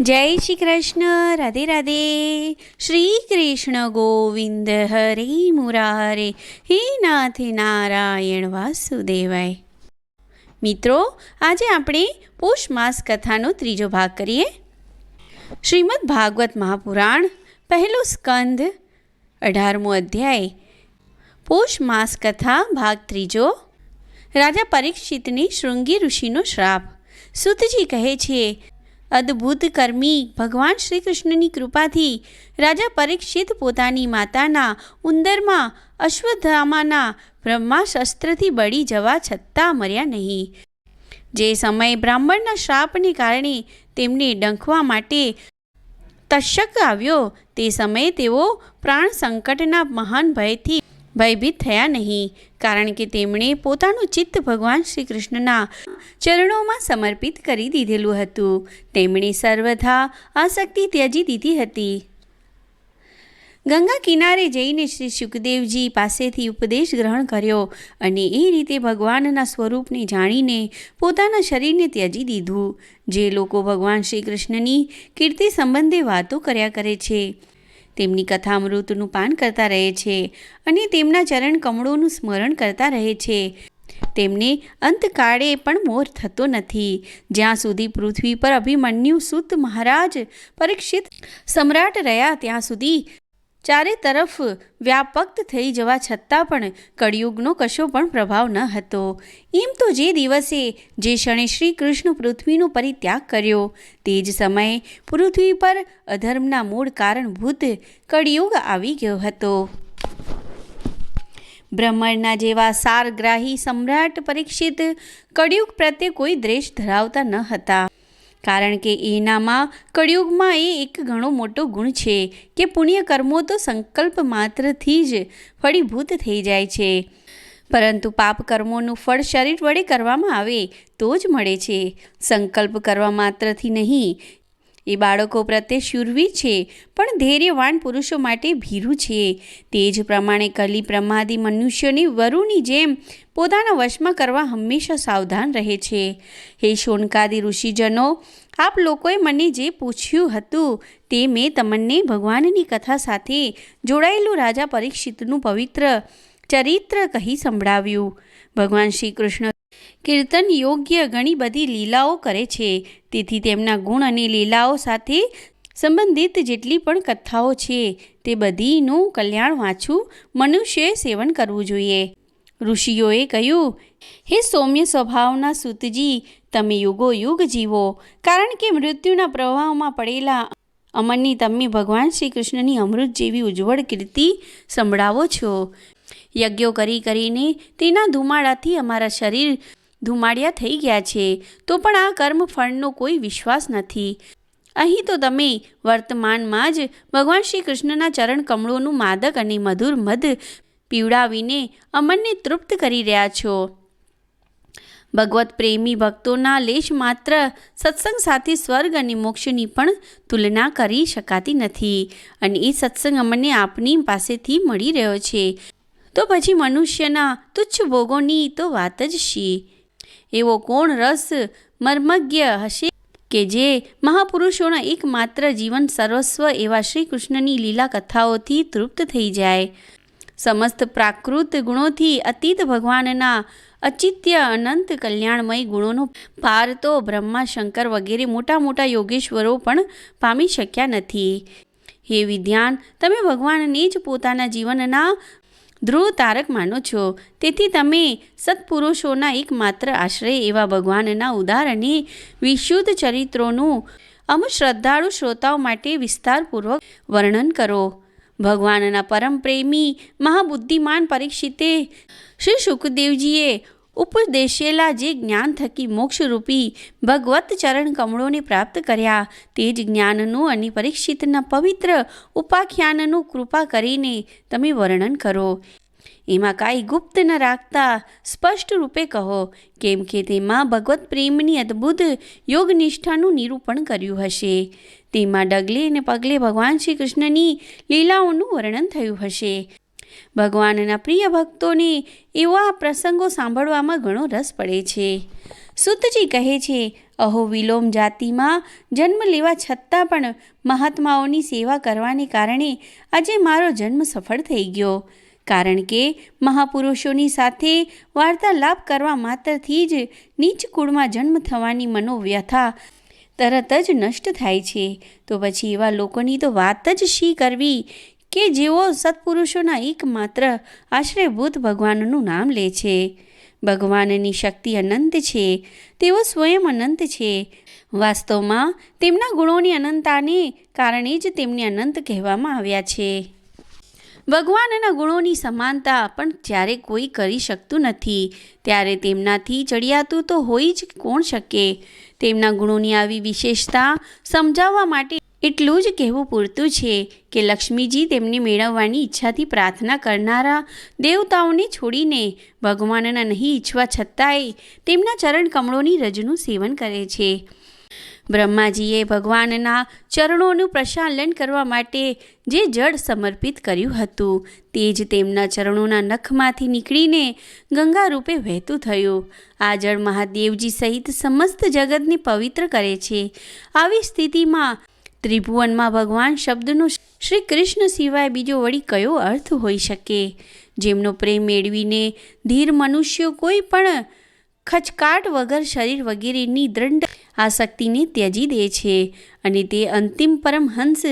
જય શ્રી કૃષ્ણ, રાધે રાધે. શ્રી કૃષ્ણ ગોવિંદ હરે મુરારે. હે નાથ નારાયણ વાસુદેવાય. મિત્રો, આજે આપણે પોષ માસ કથાનો ત્રીજો ભાગ કરીએ. શ્રીમદ ભાગવત મહાપુરાણ, પહેલો સ્કંદ, અઢારમો અધ્યાય. પોષ માસ કથા, ભાગ ત્રીજો. રાજા પરીક્ષિતની શૃંગી ઋષિનો શ્રાપ. સુતજી કહે છે અદ્ભુત કર્મી ભગવાન શ્રી કૃષ્ણની કૃપાથી રાજા પરીક્ષિત પોતાની માતાના ઉંદરમાં અશ્વત્થામાના બ્રહ્માશસ્ત્રથી બળી જવા છતાં મર્યા નહીં. જે સમયે બ્રાહ્મણના શ્રાપને કારણે તેમને ડંખવા માટે તશક આવ્યો, તે સમયે તેઓ પ્રાણ સંકટના મહાન ભયથી ભયભીત થયા નહીં, કારણ કે તેમણે પોતાનું ચિત્ત ભગવાન શ્રી કૃષ્ણના ચરણોમાં સમર્પિત કરી દીધેલું હતું. તેમણે સર્વથા આસક્તિ ત્યજી દીધી હતી. ગંગા કિનારે જઈને શ્રી સુખદેવજી પાસેથી ઉપદેશ ગ્રહણ કર્યો અને એ રીતે ભગવાનના સ્વરૂપને જાણીને પોતાના શરીરને ત્યજી દીધું. જે લોકો ભગવાન શ્રી કૃષ્ણની કીર્તિ સંબંધે વાતો કર્યા કરે છે તેમની કથામૃતનું પાન કરતા રહે છે અને તેમના ચરણ કમળોનું સ્મરણ કરતા રહે છે. તેમને અંતકાળે પણ મોર થતો નથી. જ્યાં સુધી પૃથ્વી પર અભિમન્યુ સુત મહારાજ પરીક્ષિત સમ્રાટ રહ્યા, ત્યાં સુધી ચારે તરફ વ્યાપક થઈ જવા છતાં પણ કળિયુગનો કશો પણ પ્રભાવ ન હતો. એમ તો જે દિવસે જે ક્ષણે શ્રી કૃષ્ણ પૃથ્વીનો પરિત્યાગ કર્યો, તે જ સમયે પૃથ્વી પર અધર્મના મૂળ કારણભૂત કળિયુગ આવી ગયો હતો. બ્રહ્માંડના જેવા સારગ્રાહી સમ્રાટ પરીક્ષિત કળિયુગ પ્રત્યે કોઈ દ્વેષ ધરાવતા ન હતા. કારણ કે એનામાં કળિયુગમાં એ એક ઘણો મોટો ગુણ છે કે પુણ્ય કર્મો તો સંકલ્પ માત્રથી જ ફળીભૂત થઈ જાય છે. પરંતુ પાપ કર્મોનું ફળ શરીર વડે કરવામાં આવે તો જ મળે છે. સંકલ્પ કરવા માત્રથી નહીં એ બાળકો પ્રત્યે શુરવી છે, પણ ધૈર્યવાન પુરુષો માટે ભીરું છે. તે જ પ્રમાણે કલી પ્રમાદી મનુષ્યોની વરુની જેમ પોતાના વશમાં કરવા હંમેશા સાવધાન રહે છે. હે શોનકાદી ઋષિજનો, આપ લોકોએ મને જે પૂછ્યું હતું તે મેં તમને ભગવાનની કથા સાથે જોડાયેલું રાજા પરીક્ષિતનું પવિત્ર ચરિત્ર કહી સંભળાવ્યું. ભગવાન શ્રી કૃષ્ણ કીર્તન યોગ્ય ઘણી બધી લીલાઓ કરે છે. તેથી તેમના ગુણ અને લીલાઓ સાથે સંબંધિત જેટલી પણ કથાઓ છે, તે બધીનું કલ્યાણ વાંચવું મનુષ્યએ સેવન કરવું જોઈએ. ઋષિઓએ કહ્યું, હે સૌમ્ય સ્વભાવના સૂતજી, તમે યુગો યુગ જીવો. કારણ કે મૃત્યુના પ્રવાહમાં પડેલા અમરની તમે ભગવાન શ્રી કૃષ્ણની અમૃત જેવી ઉજ્જવળ કીર્તિ સંભળાવો છો. યજ્ઞો કરી કરીને તેના ધુમાડાથી અમારા શરીર ધુમાડિયા થઈ ગયા છે, તો પણ આ કર્મ ફળનો કોઈ વિશ્વાસ નથી. અહીં તો તમે વર્તમાનમાં જ ભગવાન શ્રી કૃષ્ણના ચરણ કમળોનું માદક અને મધુર મધ પીવડાવીને અમનને તૃપ્ત કરી રહ્યા છો. ભગવત પ્રેમી ભક્તોના લેશ માત્ર સત્સંગ સાથે સ્વર્ગ અને મોક્ષની પણ તુલના કરી શકાતી નથી અને એ સત્સંગ અમને આપની પાસેથી મળી રહ્યો છે. તો પછી મનુષ્યના તુચ્છ ભોગોની તો વાત જ શી? એવો કોણ રસ મર્મજ્ઞ હશે? કે જે મહાપુરુષોના એકમાત્ર જીવન સર્વસ્વ એવા શ્રી કૃષ્ણની લીલા કથાઓથી તૃપ્ત થઈ જાય. સમસ્ત પ્રાકૃત ગુણોથી અતીત ભગવાનના અચિત્ય અનંત કલ્યાણમય ગુણોનો પાર તો બ્રહ્મા શંકર વગેરે મોટા મોટા યોગેશ્વરો પણ પામી શક્યા નથી. હે વિદ્યાન તમે ભગવાનને જ પોતાના જીવનના ધ્રુવ તારક માનો છો. તેથી તમે સત્પુરુષોના એકમાત્ર આશ્રય એવા ભગવાનના ઉદાર વિશુદ્ધ ચરિત્રોનું અમુક શ્રદ્ધાળુ શ્રોતાઓ માટે વિસ્તારપૂર્વક વર્ણન કરો. ભગવાનના પરમ પ્રેમી, મહાબુદ્ધિમાન પરીક્ષિતે શ્રી સુખદેવજીએ ઉપદેશેલા જે જ્ઞાન થકી મોક્ષરૂપી ભગવત ચરણ કમળોને પ્રાપ્ત કર્યા, તે જ જ્ઞાનનું અને પરીક્ષિતના પવિત્ર ઉપાખ્યાનનું કૃપા કરીને તમે વર્ણન કરો. એમાં કાંઈ ગુપ્ત ન રાખતા સ્પષ્ટ રૂપે કહો, કેમ કે તેમાં ભગવત પ્રેમની અદ્ભુત યોગનિષ્ઠાનું નિરૂપણ કર્યું હશે. તેમાં ડગલે અને પગલે ભગવાન શ્રી કૃષ્ણની લીલાઓનું વર્ણન થયું હશે. ભગવાનના પ્રિય ભક્તોને એવા પ્રસંગો સાંભળવામાં ઘણો રસ પડે છે. સુતજી કહે છે, અહો, વિલોમ જાતિમાં જન્મ લેવા છતાં પણ મહાત્માઓની સેવા કરવાને કારણે આજે મારો જન્મ સફળ થઈ ગયો. કારણ કે મહાપુરુષોની સાથે વાર્તાલાપ કરવા માત્રથી જ નીચ કુળમાં જન્મ થવાની મનોવ્યથા તરત જ નષ્ટ થાય છે. તો પછી એવા લોકોની તો વાત જ શી કરવી? કે જેઓ સત્પુરુષોના એકમાત્ર આશ્રયભૂત ભગવાનનું નામ લે છે. ભગવાનની શક્તિ અનંત છે, તેઓ સ્વયં અનંત છે. વાસ્તવમાં તેમના ગુણોની અનંતતાને કારણે જ તેમને અનંત કહેવામાં આવ્યા છે. ભગવાનના ગુણોની સમાનતા પણ જ્યારે કોઈ કરી શકતું નથી. ત્યારે તેમનાથી ચડિયાતું તો હોય જ કોણ શકે? તેમના ગુણોની આવી વિશેષતા સમજાવવા માટે એટલું જ કહેવું પૂરતું છે કે લક્ષ્મીજી તેમને મેળવવાની ઈચ્છાથી પ્રાર્થના કરનારા દેવતાઓને છોડીને ભગવાનના નહીં ઈચ્છવા છતાંય તેમના ચરણ કમળોની રજનું સેવન કરે છે. બ્રહ્માજીએ ભગવાનના ચરણોનું પ્રશાલન કરવા માટે જે જળ સમર્પિત કર્યું હતું, તે જ તેમના ચરણોના નખમાંથી નીકળીને ગંગા રૂપે વહેતું થયું. આ જળ મહાદેવજી સહિત સમસ્ત જગતને પવિત્ર કરે છે. આવી સ્થિતિમાં ત્રિભુવનમાં ભગવાન શબ્દનો શ્રી કૃષ્ણ સિવાય બીજો વળી કયો અર્થ હોઈ શકે? જેમનો પ્રેમ મેળવીને ધીર મનુષ્યો કોઈ પણ ખચકાટ વગર શરીર વગેરેની દ્રંડ આસક્તિને ત્યજી દે છે અને તે અંતિમ પરમહંસ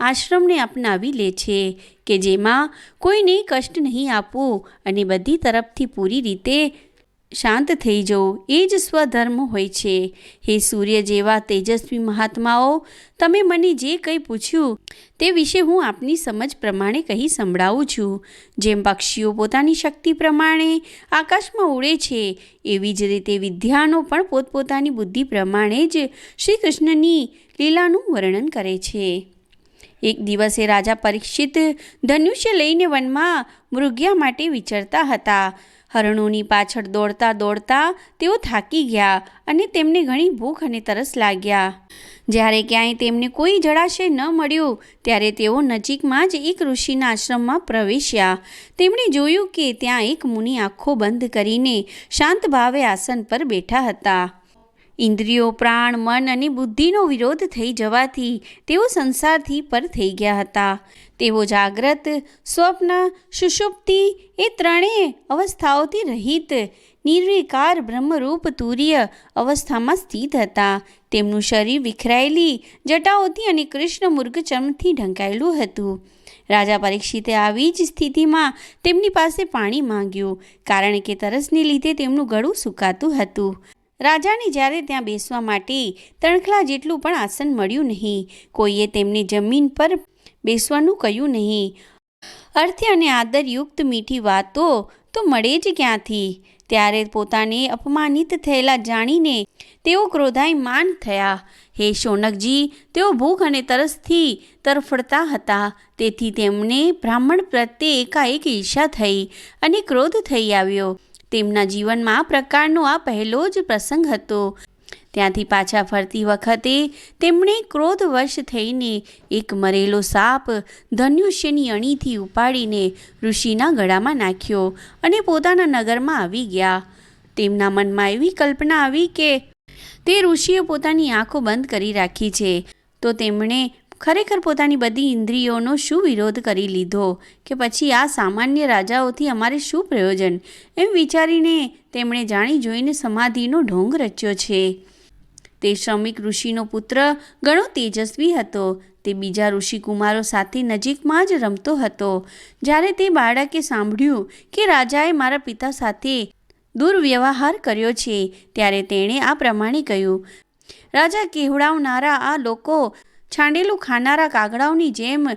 આશ્રમને અપનાવી લે છે કે જેમાં કોઈને કષ્ટ નહીં આપવું અને બધી તરફથી પૂરી રીતે શાંત થઈ જવું એ જ સ્વધર્મ હોય છે. હે સૂર્ય જેવા તેજસ્વી મહાત્માઓ, તમે મને જે કંઈ પૂછ્યું તે વિશે હું આપની સમજ પ્રમાણે કહી સંભળાવું છું. જેમ પક્ષીઓ પોતાની શક્તિ પ્રમાણે આકાશમાં ઉડે છે, એવી જ રીતે વિદ્યાનો પણ પોતપોતાની બુદ્ધિ પ્રમાણે જ શ્રી કૃષ્ણની લીલાનું વર્ણન કરે છે. એક દિવસે રાજા પરીક્ષિત ધનુષ્ય લઈને વનમાં મૃગ્યા માટે વિચરતા હતા. હરણોની પાછળ દોડતા દોડતા તેઓ થાકી ગયા અને તેમને ઘણી ભૂખ અને તરસ લાગ્યા. જ્યારે ક્યાંય તેમને કોઈ જળાશય ન મળ્યું, ત્યારે તેઓ નજીકમાં જ એક ઋષિના આશ્રમમાં પ્રવેશ્યા. તેમણે જોયું કે ત્યાં એક મુનિ આંખો બંધ કરીને શાંત ભાવે આસન પર બેઠા હતા. ઇન્દ્રિયો, પ્રાણ, મન અને બુદ્ધિનો વિરોધ થઈ જવાથી તેઓ સંસારથી પર થઈ ગયા હતા. તેઓ જાગ્રત, સ્વપ્ન, સુષુપ્તિ એ ત્રણેય અવસ્થાઓથી રહિત, નિર્વિકાર બ્રહ્મરૂપ તુર્ય અવસ્થામાં સ્થિત હતા. તેમનું શરીર વિખરાયેલી જટાઓથી અને કૃષ્ણ મૃગચર્મથી ઢંકાયેલું હતું. રાજા પરીક્ષિતે આવી જ સ્થિતિમાં તેમની પાસે પાણી માંગ્યું, કારણ કે તરસને લીધે તેમનું ગળું સુકાતું હતું. રાજાને જ્યારે ત્યાં બેસવા માટે તણખલા જેટલું પણ આસન મળ્યું નહીં, કોઈએ તેમને જમીન પર બેસવાનું કહ્યું નહીં. અર્થે અને આદરયુક્ત મીઠી વાતો તો મળે જ ક્યાંથી? ત્યારે પોતાને અપમાનિત થયેલા જાણીને તેઓ ક્રોધાયમાન થયા. હે શોનકજી, તેઓ ભૂખ અને તરસથી તરફડતા હતા. તેથી તેમને બ્રાહ્મણ પ્રત્યે એકાએક ઈર્ષા થઈ અને ક્રોધ થઈ આવ્યો. તેમના જીવનમાં આ પ્રકારનો આ પહેલો જ પ્રસંગ હતો. ત્યાંથી પાછા ફરતી વખતે તેમણે ક્રોધવશ થઈને એક મરેલો સાપ ધનુષ્યની અણીથી ઉપાડીને ઋષિના ગળામાં નાખ્યો અને પોતાના નગરમાં આવી ગયા. તેમના મનમાં એવી કલ્પના આવી કે તે ઋષિએ પોતાની આંખો બંધ કરી રાખી છે. તો તેમણે ખરેખર પોતાની બધી ઇન્દ્રિયોનો શું વિરોધ કરી લીધો કે પછી આ સામાન્ય રાજાઓથી અમારે શું પ્રયોજન? એમ વિચારીને તેમણે જાણી જોઈને સમાધિનો ઢોંગ રચ્યો છે. તે શ્રમિક ઋષિનો પુત્ર ઘણો તેજસ્વી હતો. તે બીજા ઋષિકુમારો સાથે નજીકમાં જ રમતો હતો. જ્યારે તે બાળકે સાંભળ્યું કે રાજાએ મારા પિતા સાથે દુર્વ્યવહાર કર્યો છે, ત્યારે તેણે આ પ્રમાણે કહ્યું, રાજા, કહેવડાવનારા આ લોકો છાંડેલું ખાનારા કાગડાઓની જેમ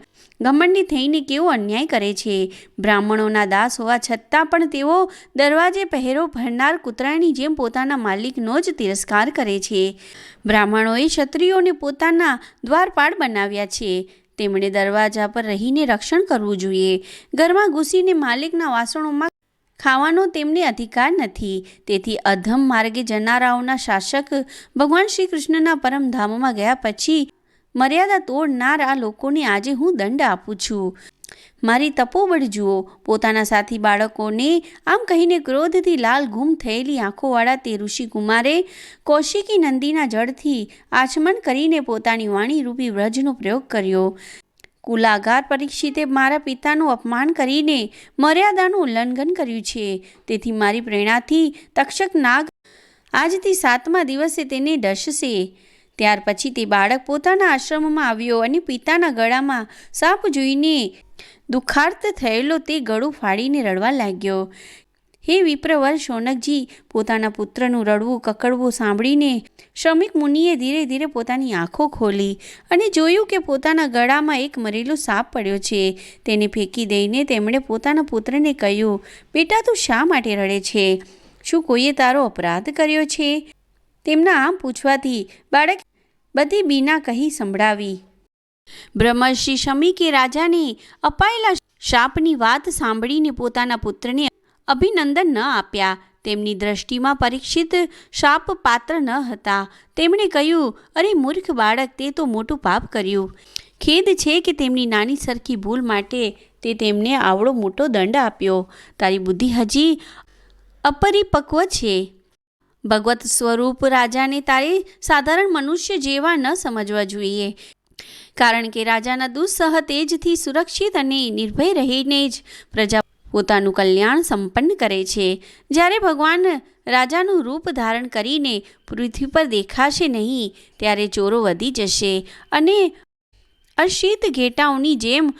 ઘમંડી થઈને કેવો અન્યાય કરે છે. બ્રાહ્મણોના દાસ હોવા છતાં પણ તેઓ દરવાજે પહેરો ભરનાર કૂતરાની જેમ પોતાના માલિકનો જ તિરસ્કાર કરે છે. બ્રાહ્મણોએ ક્ષત્રિયોને પોતાના દ્વારપાળ બનાવ્યા છે. તેમણે દરવાજા પર રહીને રક્ષણ કરવું જોઈએ. ઘરમાં ઘૂસીને માલિકના વાસણોમાં ખાવાનો તેમને અધિકાર નથી. તેથી અધમ માર્ગે જનારાઓના શાસક ભગવાન શ્રી કૃષ્ણના પરમધામમાં ગયા પછી મર્યાદા તોડનાર લોકોને આજે હું દંડ આપું છું. મારી તપોબળ જુઓ, પોતાના સાથી બાળકોને આમ કહીને ક્રોધથી લાલ ગુમ થયેલી આંખોવાળા તે ઋષિકુમારે કૌશિકી નંદીના જળથી આચમન કરીને પોતાની વાણીરૂપી વ્રજનો પ્રયોગ કર્યો. કુલાગાર પરીક્ષિતે મારા પિતાનું અપમાન કરીને મર્યાદાનું ઉલ્લંઘન કર્યું છે. તેથી મારી પ્રેરણાથી તક્ષક નાગ આજથી સાતમા દિવસે તેને ડસશે. ત્યાર પછી તે બાળક પોતાના આશ્રમમાં આવ્યો અને પિતાના ગળામાં સાપ જોઈને દુઃખાર્ત થયેલો તે ગળું ફાડીને રડવા લાગ્યો. હે વિપ્રવર શૌનકજી પોતાના પુત્રનું રડવું, કકડવું સાંભળીને શ્રમિક મુનિએ ધીરે ધીરે પોતાની આંખો ખોલી અને જોયું કે પોતાના ગળામાં એક મરેલો સાપ પડ્યો છે. તેને ફેંકી દઈને તેમણે પોતાના પુત્રને કહ્યું, બેટા, તું શા માટે રડે છે? શું કોઈએ તારો અપરાધ કર્યો છે? તેમના આમ પૂછવાથી બાળક બધી બીના કહી સંભળાવી. બ્રહ્મર્ષિ શમીકે રાજાને અપાયેલા શાપની વાત સાંભળીને પોતાના પુત્રને અભિનંદન ન આપ્યા. તેમની દ્રષ્ટિમાં પરીક્ષિત શાપ પાત્ર ન હતા. તેમણે કહ્યું, અરે મૂર્ખ બાળક, તે તો મોટું પાપ કર્યું. ખેદ છે કે તેમની નાની સરખી ભૂલ માટે તે તેમને આવડો મોટો દંડ આપ્યો. તારી બુદ્ધિ હજી અપરિપક્વ છે. ભગવત સ્વરૂપ રાજાને તારે સાધારણ મનુષ્ય જેવા ન સમજવા જોઈએ. કારણ કે રાજાના દુઃસહ તેજથી સુરક્ષિત અને નિર્ભય રહીને જ પ્રજા પોતાનું કલ્યાણ સંપન્ન કરે છે. જ્યારે ભગવાન રાજાનું રૂપ ધારણ કરીને પૃથ્વી પર દેખાશે નહીં, ત્યારે ચોરો વધી જશે અને અશીત ઘેટાઓની જેમ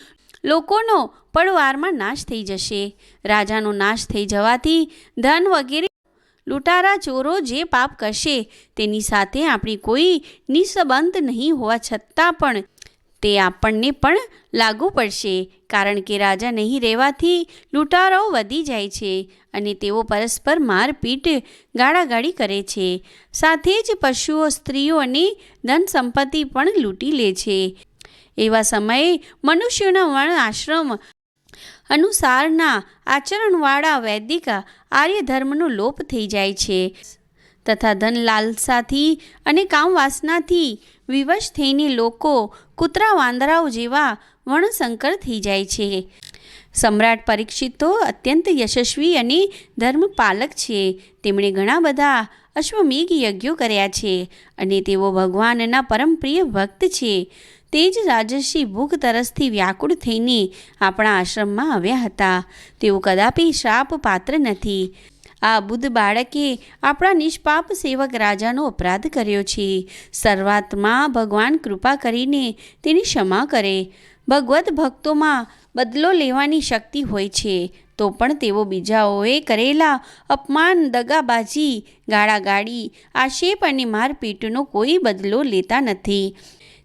લોકોનો પડવારમાં નાશ થઈ જશે. રાજાનો નાશ થઈ જવાથી ધન વગેરે લૂંટારા ચોરો જે પાપ કરશે, તેની સાથે આપણી કોઈ નિસંબંધ નહીં હોવા છતાં પણ તે આપણને પણ લાગુ પડશે, કારણ કે રાજા નહીં રહેવાથી લૂંટારાઓ વધી જાય છે અને તેઓ પરસ્પર મારપીટ ગાળાગાળી કરે છે. સાથે જ પશુઓ, સ્ત્રીઓ અને ધન સંપત્તિ પણ લૂંટી લે છે. એવા સમયે મનુષ્યોના વર્ણ આશ્રમ અનુસારના આચરણવાળા વૈદિક આર્ય ધર્મનો લોપ થઈ જાય છે. તથા ધન લાલસાથી અને કામવાસનાથી વિવશ થઈને લોકો કૂતરા વાંદરાઓ જેવા વર્ણસંકર થઈ જાય છે. સમ્રાટ પરીક્ષિત તો અત્યંત યશસ્વી અને ધર્મપાલક છે. તેમણે ઘણા બધા અશ્વમેઘ યજ્ઞો કર્યા છે અને તેઓ ભગવાનના પરમ પ્રિય ભક્ત છે. તે જ રાજર્ષિ ભૂખ તરસથી વ્યાકુળ થઈને આપણા આશ્રમમાં આવ્યા હતા. તેઓ કદાપી શ્રાપ પાત્ર નથી. આ બુદ્ધ બાળકે આપણા નિષ્પાપ સેવક રાજાનો અપરાધ કર્યો છે. શરૂઆતમાં ભગવાન કૃપા કરીને તેની ક્ષમા કરે. ભગવત ભક્તોમાં બદલો લેવાની શક્તિ હોય છે, તો પણ તેઓ બીજાઓએ કરેલા અપમાન, દગાબાજી, ગાળાગાળી, આક્ષેપ અને મારપીટનો કોઈ બદલો લેતા નથી.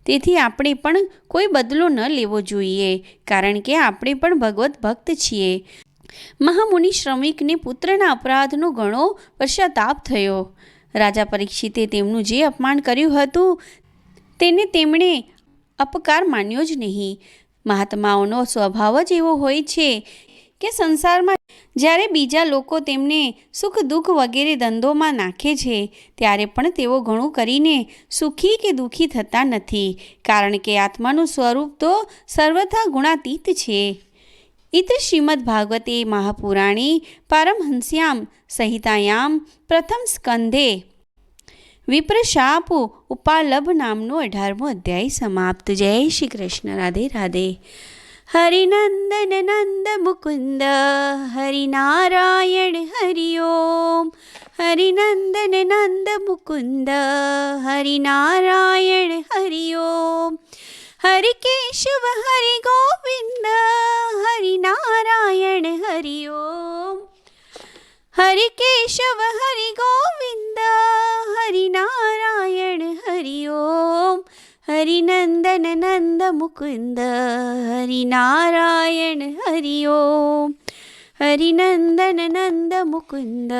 તેથી આપણે પણ કોઈ બદલો ન લેવો જોઈએ, કારણ કે આપણે પણ ભગવત ભક્ત છીએ. મહામુનિ શ્રમિકને પુત્રના અપરાધનો ઘણો પશ્ચાતાપ થયો. રાજા પરીક્ષિતે તેમનું જે અપમાન કર્યું હતું, તેને તેમણે અપકાર માન્યો જ નહીં. મહાત્માઓનો સ્વભાવ જ એવો હોય છે કે સંસારમાં જ્યારે બીજા લોકો તેમને સુખ દુઃખ વગેરે ધંધોમાં નાખે છે, ત્યારે પણ તેઓ ઘણું કરીને સુખી કે દુઃખી થતા નથી, કારણ કે આત્માનું સ્વરૂપ તો સર્વથા ગુણાતીત છે. ઇત શ્રીમદ ભાગવતે મહાપુરાણે પારમહંસ્યામ સહિતાયામ પ્રથમ સ્કંધે વિપ્રશાપ ઉપાલભ નામનો અઢારમો અધ્યાય સમાપ્ત. જય શ્રી કૃષ્ણ. રાધે રાધે. હરિનંદન નંદ મુકુંદ, હરિનારાયણ હરિ ઓમ હરિનંદન નંદ મુકુંદ, હરિનારાયણ હરિ ઓમ હરિ કેશવ હરિ ગોવિંદ હરિનારાયણ હરિ ઓમ હરિ કેશવ હરિ ગોવિંદ હરિનારાયણ હરિ ઓમ હરિ નંદન નંદ મુકુંદ હરિ નારાયણ હરિ ઓમ હરિ નંદન નંદ મુકુંદ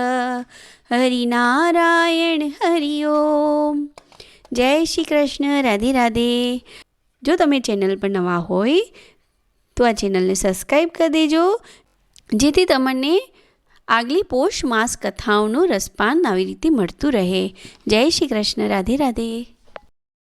હરિ નારાયણ હરિ ઓમ જય શ્રી કૃષ્ણ રાધે રાધે જો તમે ચેનલ પર નવા હોય, તો આ ચેનલને સબસ્ક્રાઈબ કરી દેજો, જેથી તમને આગલી પોષ માસ કથાઓનું રસપાન આવી રીતે મળતું રહે. જય શ્રી કૃષ્ણ રાધે રાધે.